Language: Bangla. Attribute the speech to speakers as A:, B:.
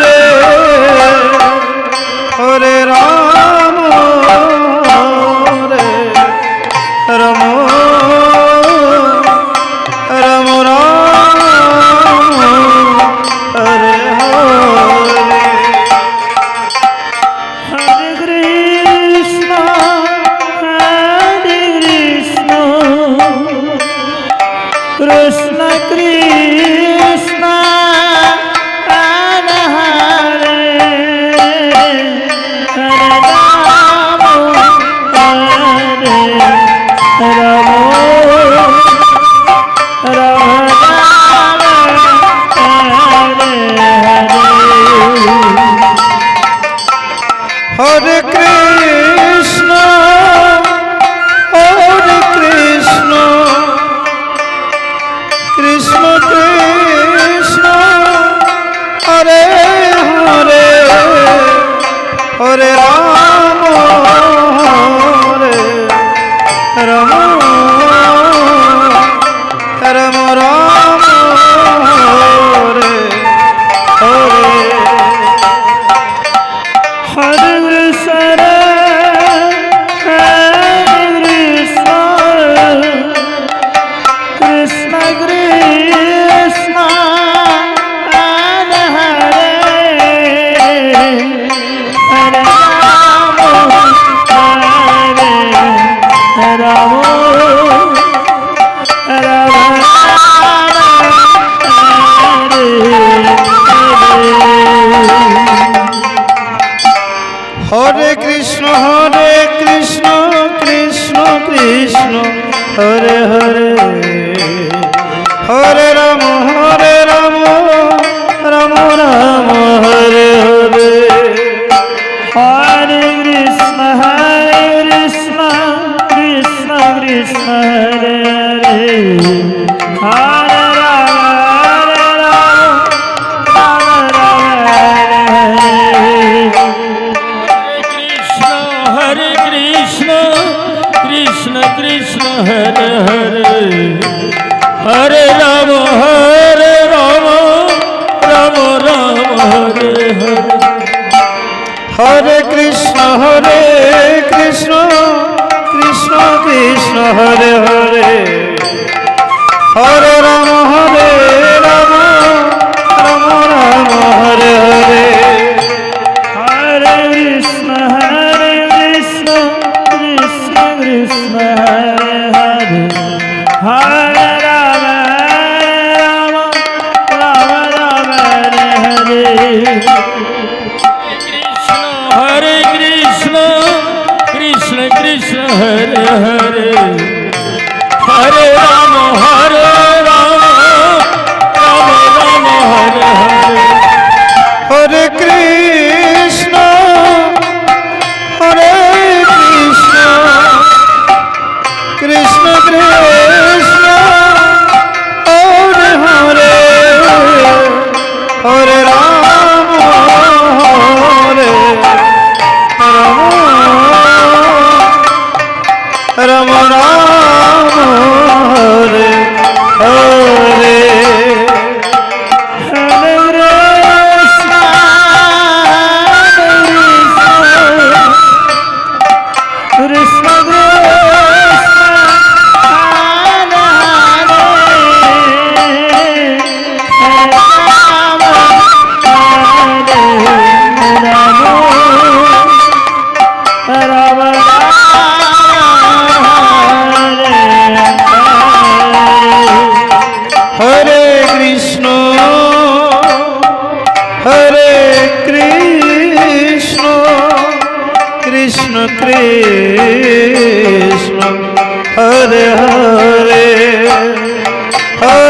A: রে ওরে রাম। করে হরে হরে। হরে વિષ્ણુ હરે કૃષ્ણ કૃષ્ણ કૃષ્ણ હરે હરે હરે